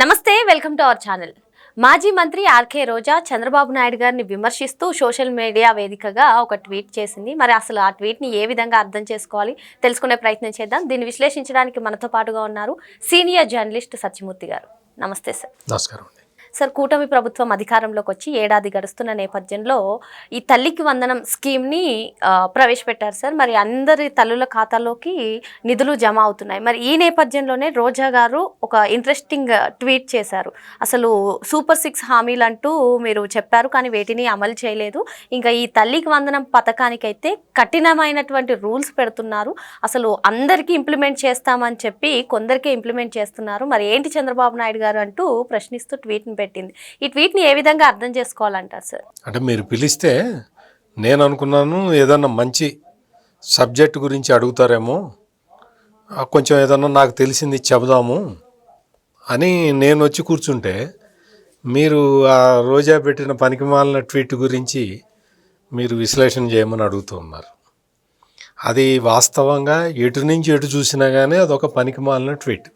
నమస్తే welcome to our channel. మాజీ మంత్రి ఆర్కే రోజా చంద్రబాబు నాయుడు గారిని విమర్శిస్తూ సోషల్ మీడియా వేదికగా ఒక ట్వీట్ చేసింది. మరి అసలు ఆ ట్వీట్ని ఏ విధంగా అర్థం చేసుకోవాలి తెలుసుకునే ప్రయత్నం చేద్దాం. దీన్ని విశ్లేషించడానికి మనతో పాటుగా ఉన్నారు సీనియర్ జర్నలిస్ట్ సత్యమూర్తి గారు. నమస్తే సార్. నమస్కారం సార్ కూటమి ప్రభుత్వం అధికారంలోకి వచ్చి ఏడాది గడుస్తున్న నేపథ్యంలో ఈ తల్లికి వందనం స్కీమ్ని ప్రవేశపెట్టారు సార్. మరి అందరి తల్లుల ఖాతాలోకి నిధులు జమ అవుతున్నాయి. మరి ఈ నేపథ్యంలోనే రోజా గారు ఒక ఇంట్రెస్టింగ్ ట్వీట్ చేశారు. అసలు సూపర్ సిక్స్ హామీలు అంటూ మీరు చెప్పారు కానీ వేటిని అమలు చేయలేదు. ఇంకా ఈ తల్లికి వందనం పథకానికైతే కఠినమైనటువంటి రూల్స్ పెడుతున్నారు. అసలు అందరికీ ఇంప్లిమెంట్ చేస్తామని చెప్పి కొందరికే ఇంప్లిమెంట్ చేస్తున్నారు. మరి ఏంటి చంద్రబాబు నాయుడు గారు అంటూ ప్రశ్నిస్తూ ట్వీట్ని పెట్టింది. ఈ ట్వీట్ని ఏ విధంగా అర్థం చేసుకోవాలంటారు సార్? అంటే మీరు పిలిస్తే నేను అనుకున్నాను ఏదన్నా మంచి సబ్జెక్ట్ గురించి అడుగుతారేమో కొంచెం ఏదన్నా నాకు తెలిసింది చెబుదాము అని నేను వచ్చి కూర్చుంటే మీరు ఆ రోజా పెట్టిన పనికిమాలిన ట్వీట్ గురించి మీరు విశ్లేషణ చేయమని అడుగుతూ ఉన్నారు. అది వాస్తవంగా ఎటు నుంచి ఎటు చూసినా కానీ అదొక పనికిమాలిన ట్వీట్.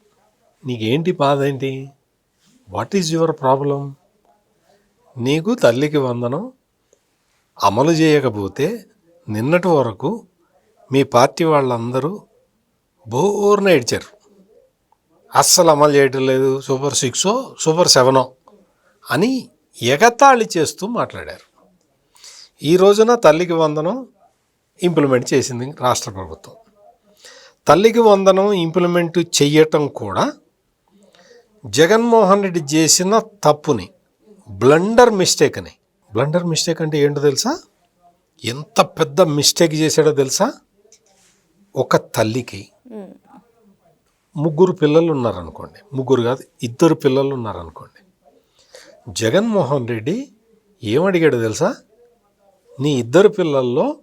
నీకేంటి బాధ ఏంటి? వాట్ ఈజ్ యువర్ ప్రాబ్లం నీకు తల్లికి వందనం అమలు చేయకపోతే నిన్నటి వరకు మీ పార్టీ వాళ్ళందరూ బోర్న ఏడ్చారు. అస్సలు అమలు చేయటం లేదు సూపర్ సిక్సో సూపర్ సెవెనో అని ఎగతాళి చేస్తూ మాట్లాడారు. ఈ రోజున తల్లికి వందనం ఇంప్లిమెంట్ చేసింది రాష్ట్ర ప్రభుత్వం. తల్లికి వందనం ఇంప్లిమెంట్ చెయ్యటం కూడా జగన్మోహన్ రెడ్డి చేసిన తప్పుని బ్లండర్ మిస్టేక్ అని బ్లండర్ మిస్టేక్ అంటే ఏంటో తెలుసా? ఎంత పెద్ద మిస్టేక్ చేశాడో తెలుసా? ఒక తల్లికి ముగ్గురు పిల్లలు ఉన్నారనుకోండి. ముగ్గురు కాదు ఇద్దరు పిల్లలు ఉన్నారనుకోండి. జగన్మోహన్ రెడ్డి ఏమడిగాడు తెలుసా? నీ ఇద్దరు పిల్లల్లో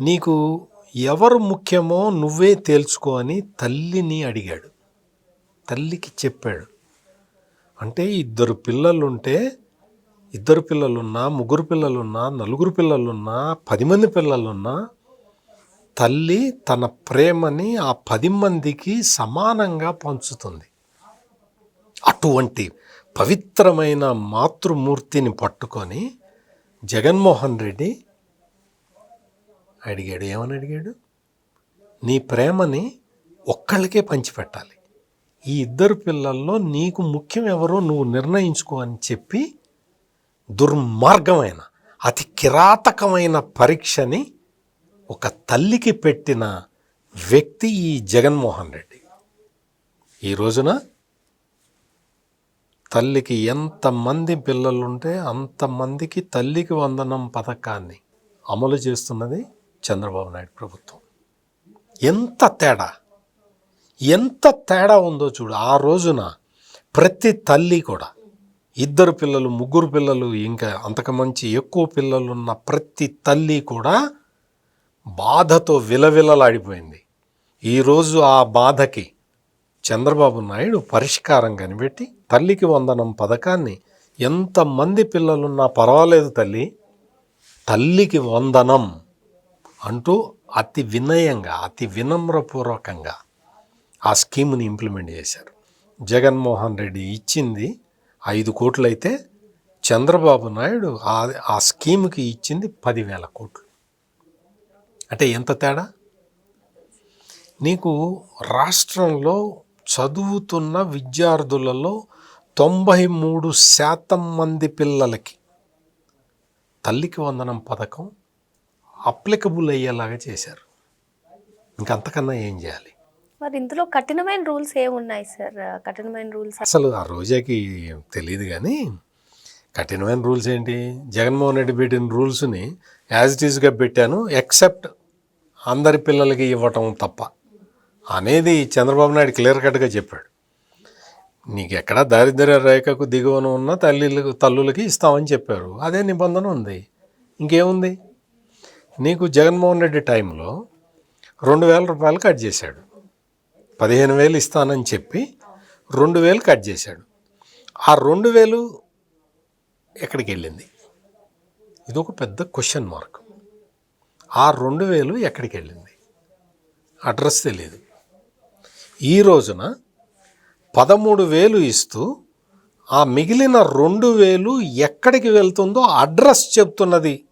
నీకు ఎవరు ముఖ్యమో నువ్వే తేల్చుకో అని తల్లిని అడిగాడు. తల్లికి చెప్పాడు. అంటే ఇద్దరు పిల్లలుంటే ఇద్దరు పిల్లలున్నా ముగ్గురు పిల్లలున్నా నలుగురు పిల్లలున్నా పది మంది పిల్లలున్నా తల్లి తన ప్రేమని ఆ పది మందికి సమానంగా పంచుతుంది. అటువంటి పవిత్రమైన మాతృమూర్తిని పట్టుకొని జగన్మోహన్ రెడ్డి అడిగాడు. ఏమని అడిగాడు? నీ ప్రేమని ఒక్కళ్ళకే పంచిపెట్టాలి. ఈ ఇద్దరు పిల్లల్లో నీకు ముఖ్యం ఎవరో నువ్వు నిర్ణయించుకో అని చెప్పి దుర్మార్గమైన అతి కిరాతకమైన పరీక్షని ఒక తల్లికి పెట్టిన వ్యక్తి ఈ జగన్మోహన్ రెడ్డి. ఈ రోజున తల్లికి ఎంతమంది పిల్లలుంటే అంతమందికి తల్లికి వందనం పథకాన్ని అమలు చేస్తున్నది చంద్రబాబు నాయుడు ప్రభుత్వం. ఎంత తేడా? ఎంత తేడా ఉందో చూడు. ఆ రోజున ప్రతి తల్లి కూడా ఇద్దరు పిల్లలు ముగ్గురు పిల్లలు ఇంకా అంతకు మంచి ఎక్కువ పిల్లలు ఉన్న ప్రతి తల్లి కూడా బాధతో విలవిలలాడిపోయింది. ఈరోజు ఆ బాధకి చంద్రబాబు నాయుడు పరిష్కారం కనిపెట్టి తల్లికి వందనం పథకాన్ని ఎంతమంది పిల్లలున్నా పర్వాలేదు తల్లి తల్లికి వందనం అంటూ అతి వినయంగా అతి వినమ్రపూర్వకంగా ఆ స్కీమ్ని ఇంప్లిమెంట్ చేశారు. జగన్మోహన్ రెడ్డి ఇచ్చింది ఐదు కోట్లయితే చంద్రబాబు నాయుడు ఆ ఆ స్కీమ్కి ఇచ్చింది పదివేల కోట్లు. అంటే ఎంత తేడా? నీకు రాష్ట్రంలో చదువుతున్న విద్యార్థులలో తొంభై మూడు శాతం మంది పిల్లలకి తల్లికి వందనం పథకం అప్లికబుల్ అయ్యేలాగా చేశారు. ఇంకంతకన్నా ఏం చేయాలి? మరి ఇందులో కఠినమైన రూల్స్ ఏమున్నాయి సార్? కఠినమైన రూల్స్ అసలు ఆ రోజాకి తెలియదు కానీ కఠినమైన రూల్స్ ఏంటి? జగన్మోహన్ రెడ్డి పెట్టిన రూల్స్ని యాజ్ ఇట్ ఈస్గా పెట్టాను ఎక్సెప్ట్ అందరి పిల్లలకి ఇవ్వటం తప్ప. అనేది చంద్రబాబు నాయుడు క్లియర్ కట్గా చెప్పాడు. నీకు ఎక్కడ దారిద్ర్య రేఖకు దిగువన ఉన్న తల్లిలకు తల్లులకి ఇస్తామని చెప్పారు. అదే నిబంధన ఉంది. ఇంకేముంది? నీకు జగన్మోహన్ రెడ్డి టైంలో రెండు వేల రూపాయలు కట్ చేశాడు. పదిహేను వేలు ఇస్తానని చెప్పి రెండు వేలు కట్ చేశాడు. ఆ రెండు వేలు ఎక్కడికి వెళ్ళింది? ఇది ఒక పెద్ద క్వశ్చన్ మార్క్. ఆ రెండు వేలు ఎక్కడికి వెళ్ళింది? అడ్రస్ తెలియదు ఈ రోజున పదమూడు వేలు ఇస్తూ ఆ మిగిలిన రెండు వేలు ఎక్కడికి వెళ్తుందో అడ్రస్ చెప్తున్నది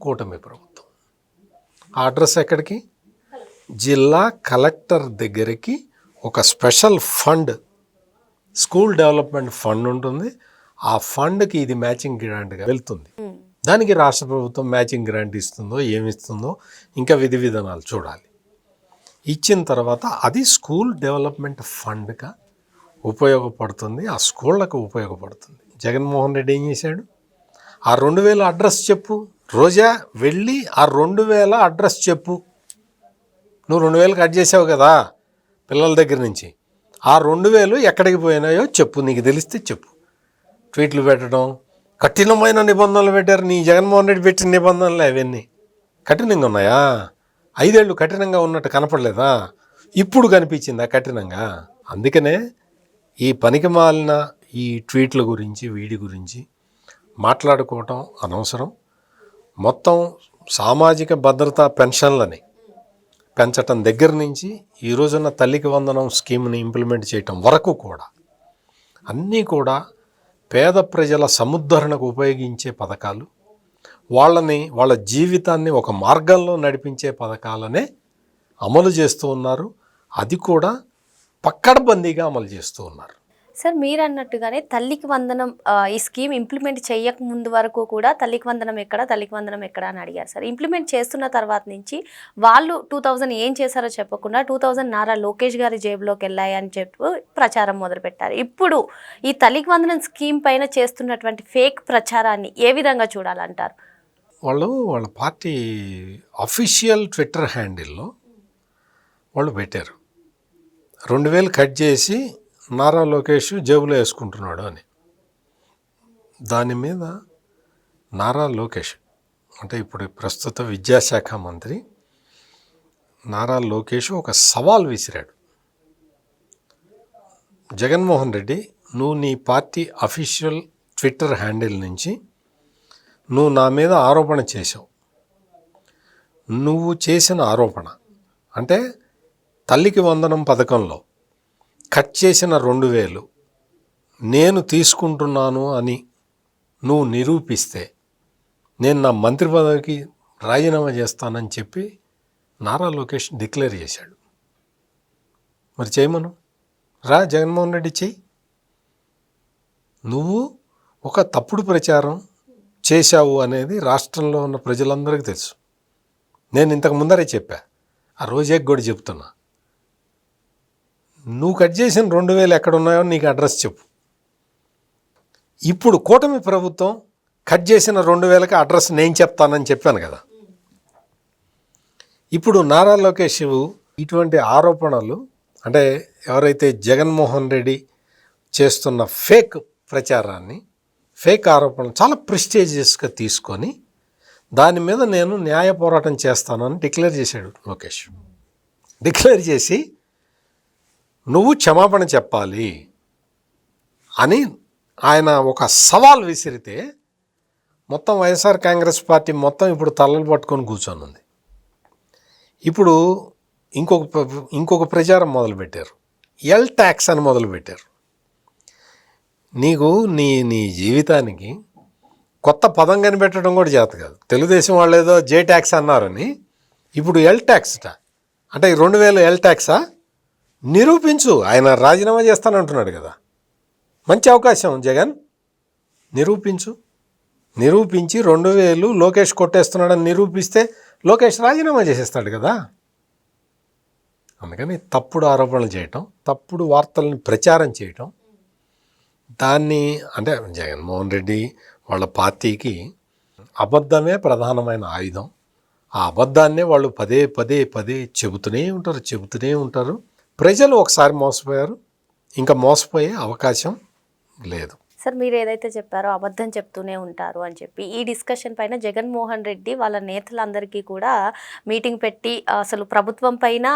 కూటమి ప్రభుత్వం. ఆ అడ్రస్ ఎక్కడికి? జిల్లా కలెక్టర్ దగ్గరికి ఒక special fund school development fund ఉంటుంది. ఆ ఫండ్కి ఇది మ్యాచింగ్ గ్రాంట్గా వెళ్తుంది. దానికి రాష్ట్ర ప్రభుత్వం మ్యాచింగ్ గ్రాంట్ ఇస్తుందో ఏమి ఇస్తుందో ఇంకా విధి విధానాలు చూడాలి. ఇచ్చిన తర్వాత అది స్కూల్ డెవలప్మెంట్ ఫండ్గా ఉపయోగపడుతుంది. ఆ స్కూళ్ళకు ఉపయోగపడుతుంది. జగన్మోహన్ రెడ్డి ఏం చేశాడు? ఆ రెండు వేల అడ్రస్ చెప్పు. రోజా వెళ్ళి ఆ రెండు వేల అడ్రస్ చెప్పు. నువ్వు రెండు వేలు కట్ చేసావు కదా పిల్లల దగ్గర నుంచి. ఆ రెండు వేలు ఎక్కడికి పోయినాయో చెప్పు నీకు తెలిస్తే చెప్పు. ట్వీట్లు పెట్టడం కఠినమైన నిబంధనలు పెట్టారు. నీ జగన్మోహన్ రెడ్డి పెట్టిన నిబంధనలు అవన్నీ. కఠినంగా ఉన్నాయా? ఐదేళ్ళు కఠినంగా ఉన్నట్టు కనపడలేదా? ఇప్పుడు కనిపించిందా కఠినంగా? అందుకనే ఈ పనికి మాలిన ఈ ట్వీట్ల గురించి వీడి గురించి మాట్లాడుకోవటం అనవసరం. మొత్తం సామాజిక భద్రతా పెన్షన్లని పెంచటం దగ్గర నుంచి ఈ రోజున తల్లికి వందనం స్కీమ్ని ఇంప్లిమెంట్ చేయటం వరకు కూడా అన్నీ కూడా పేద ప్రజల సముద్ధరణకు ఉపయోగించే పథకాలు వాళ్ళని వాళ్ళ జీవితాన్ని ఒక మార్గంలో నడిపించే పథకాలనే అమలు చేస్తూ ఉన్నారు. అది కూడా పక్కడబందీగా అమలు చేస్తూ ఉన్నారు. సార్ మీరు అన్నట్టుగానే తల్లికి వందనం ఈ స్కీమ్ ఇంప్లిమెంట్ చేయక ముందు వరకు కూడా తల్లికి వందనం ఎక్కడ తల్లికి వందనం ఎక్కడ అని అడిగారు సార్. ఇంప్లిమెంట్ చేస్తున్న తర్వాత నుంచి వాళ్ళు టూ థౌజండ్ ఏం చేశారో చెప్పకుండా టూ థౌజండ్ నారా లోకేష్ గారి జేబులోకి వెళ్ళాయి అని చెప్పి ప్రచారం మొదలుపెట్టారు. ఇప్పుడు ఈ తల్లికి వందనం స్కీమ్ పైన చేస్తున్నటువంటి ఫేక్ ప్రచారాన్ని ఏ విధంగా చూడాలంటారు? వాళ్ళు వాళ్ళ పార్టీ అఫీషియల్ ట్విట్టర్ హ్యాండిల్లో వాళ్ళు పెట్టారు. రెండు వేలు కట్ చేసి నారా లోకేష్ జేబులో వేసుకుంటున్నాడు అని. దాని మీద నారా లోకేష్ అంటే ఇప్పుడు ప్రస్తుత విద్యాశాఖ మంత్రి నారా లోకేష్ ఒక సవాల్ విసిరాడు. జగన్మోహన్ రెడ్డి నువ్వు నీ పార్టీ అఫీషియల్ ట్విట్టర్ హ్యాండిల్ నుంచి నువ్వు నా మీద ఆరోపణ చేసావు నువ్వు చేసిన ఆరోపణ అంటే తల్లికి వందనం పథకంలో కట్ చేసిన రెండు వేలు నేను తీసుకుంటున్నాను అని నువ్వు నిరూపిస్తే నేను నా మంత్రి పదవికి రాజీనామా చేస్తానని చెప్పి నారా లోకేష్ డిక్లేర్ చేశాడు. మరి చేయమను? రా జగన్మోహన్ రెడ్డి చెయ్యి. నువ్వు ఒక తప్పుడు ప్రచారం చేశావు అనేది రాష్ట్రంలో ఉన్న ప్రజలందరికీ తెలుసు. నేను ఇంతకు ముందరే చెప్పా. ఆ రోజే కూడా చెప్తున్నా. నువ్వు కట్ చేసిన రెండు వేలు ఎక్కడ ఉన్నాయో నీకు అడ్రస్ చెప్పు. ఇప్పుడు కూటమి ప్రభుత్వం కట్ చేసిన రెండు వేలకి అడ్రస్ నేను చెప్తానని చెప్పాను కదా. ఇప్పుడు నారా లోకేష్ ఇటువంటి ఆరోపణలు అంటే ఎవరైతే జగన్మోహన్ రెడ్డి చేస్తున్న ఫేక్ ప్రచారాన్ని ఫేక్ ఆరోపణలు చాలా ప్రిస్టేజియస్గా తీసుకొని దాని మీద నేను న్యాయ పోరాటం చేస్తానని డిక్లేర్ చేశాడు లోకేష్ డిక్లేర్ చేసి నువ్వు క్షమాపణ చెప్పాలి అని ఆయన ఒక సవాల్ విసిరితే మొత్తం వైఎస్ఆర్ కాంగ్రెస్ పార్టీ మొత్తం ఇప్పుడు తలలు పట్టుకొని కూర్చొని ఉంది ఇప్పుడు ఇంకొక ప్ర- ఇంకొక ప్రచారం మొదలుపెట్టారు. ఎల్ ట్యాక్స్ అని మొదలుపెట్టారు. నీకు నీ నీ జీవితానికి కొత్త పదం కనిపెట్టడం కూడా చేత కాదు. తెలుగుదేశం వాళ్ళు ఏదో జే ట్యాక్స్ అన్నారని. ఇప్పుడు ఎల్ ట్యాక్స్ట. అంటే ఈ రెండు వేలు ఎల్ ట్యాక్సా? నిరూపించు. ఆయన రాజీనామా చేస్తానంటున్నాడు కదా. మంచి అవకాశం జగన్. నిరూపించు. నిరూపించి రెండు వేలు లోకేష్ కొట్టేస్తున్నాడని నిరూపిస్తే లోకేష్ రాజీనామా చేసేస్తాడు కదా. అందుకని తప్పుడు ఆరోపణలు చేయటం తప్పుడు వార్తలను ప్రచారం చేయటం దాన్ని అంటే జగన్మోహన్ రెడ్డి వాళ్ళ పార్టీకి అబద్ధమే ప్రధానమైన ఆయుధం. ఆ అబద్ధాన్నే వాళ్ళు పదే పదే పదే చెబుతూనే ఉంటారు చెబుతూనే ఉంటారు. ప్రజలు ఒకసారి మోసపోయారు. ఇంకా మోసపోయే అవకాశం లేదు. సార్ మీరు ఏదైతే చెప్పారో అబద్ధం చెప్తూనే ఉంటారు అని చెప్పి ఈ డిస్కషన్ పైన జగన్మోహన్ రెడ్డి వాళ్ళ నేతలందరికీ కూడా మీటింగ్ పెట్టి అసలు ప్రభుత్వం పైన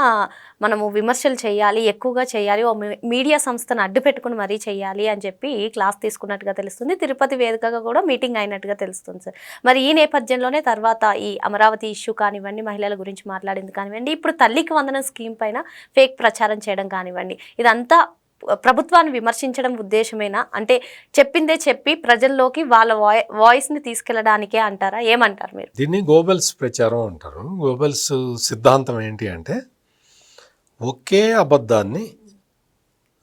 మనము విమర్శలు చేయాలి ఎక్కువగా చేయాలి ఓ మీ- మీడియా సంస్థను అడ్డు పెట్టుకుని మరీ చేయాలి అని చెప్పి క్లాస్ తీసుకున్నట్టుగా తెలుస్తుంది. తిరుపతి వేదికగా కూడా మీటింగ్ అయినట్టుగా తెలుస్తుంది సార్. మరి ఈ నేపథ్యంలోనే తర్వాత ఈ అమరావతి ఇష్యూ కానివ్వండి మహిళల గురించి మాట్లాడింది కానివ్వండి ఇప్పుడు తల్లికి వందనం స్కీమ్ పైన ఫేక్ ప్రచారం చేయడం కానివ్వండి ఇదంతా ప్రభుత్వాన్ని విమర్శించడం ఉద్దేశమేనా? అంటే చెప్పిందే చెప్పి ప్రజల్లోకి వాళ్ళ వాయి వాయిస్ని తీసుకెళ్ళడానికే అంటారా? ఏమంటారు మీరు? దీన్ని గోబెల్స్ ప్రచారం అంటారు. గోబెల్స్ సిద్ధాంతం ఏంటి అంటే ఒకే అబద్ధాన్ని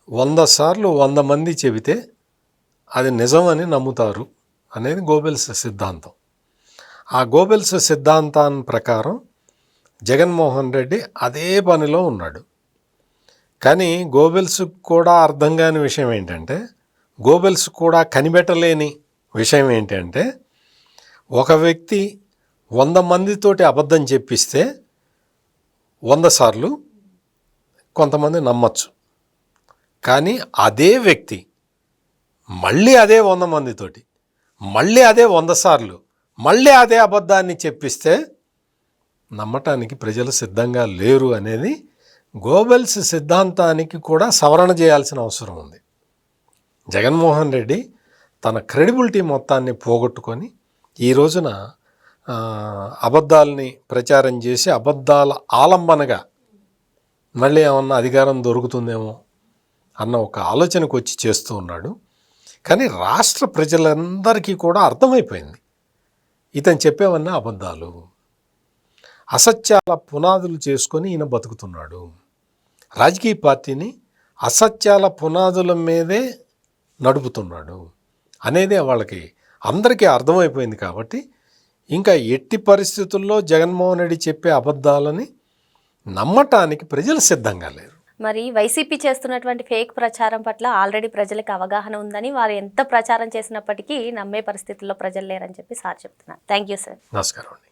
వంద సార్లు వంద మంది చెబితే అది నిజమని నమ్ముతారు అనేది గోబెల్స్ సిద్ధాంతం. ఆ గోబెల్స్ సిద్ధాంతాన్ని ప్రకారం జగన్మోహన్ రెడ్డి అదే పనిలో ఉన్నాడు. కానీ గోబెల్స్ కూడా అర్థం కాని విషయం ఏంటంటే గోబెల్స్ కూడా కనిపెట్టలేని విషయం ఏంటంటే ఒక వ్యక్తి వంద మందితోటి అబద్ధం చెప్పిస్తే వంద సార్లు కొంతమంది నమ్మచ్చు. కానీ అదే వ్యక్తి మళ్ళీ అదే వంద మందితోటి మళ్ళీ అదే వంద సార్లు మళ్ళీ అదే అబద్ధాన్ని చెప్పిస్తే నమ్మటానికి ప్రజలు సిద్ధంగా లేరు అనేది గోబెల్స్ సిద్ధాంతానికి కూడా సవరణ చేయాల్సిన అవసరం ఉంది. జగన్మోహన్ రెడ్డి తన క్రెడిబిలిటీ మొత్తాన్ని పోగొట్టుకొని ఈ రోజున అబద్ధాలని ప్రచారం చేసి అబద్ధాల ఆలంబనగా మళ్ళీ ఏమన్నా అధికారం దొరుకుతుందేమో అన్న ఒక ఆలోచనకు వచ్చి చేస్తూ ఉన్నాడు. కానీ రాష్ట్ర ప్రజలందరికీ కూడా అర్థమైపోయింది. ఇతను చెప్పేవన్నీ అబద్ధాలు. అసత్యాల పునాదులు చేసుకొని ఈయన బతుకుతున్నాడు. రాజకీయ పార్టీని అసత్యాల పునాదుల మీదే నడుపుతున్నాడు అనేదే వాళ్ళకి అందరికీ అర్థమైపోయింది కాబట్టి ఇంకా ఎట్టి పరిస్థితుల్లో జగన్మోహన్ రెడ్డి చెప్పే అబద్ధాలని నమ్మటానికి ప్రజలు సిద్ధంగా లేరు. మరి వైసీపీ చేస్తున్నటువంటి ఫేక్ ప్రచారం పట్ల ఆల్రెడీ ప్రజలకు అవగాహన ఉందని వారు ఎంత ప్రచారం చేసినప్పటికీ నమ్మే పరిస్థితుల్లో ప్రజలు లేరని చెప్పి సార్ చెప్తున్నారు. Thank you sir. నమస్కారం అండి.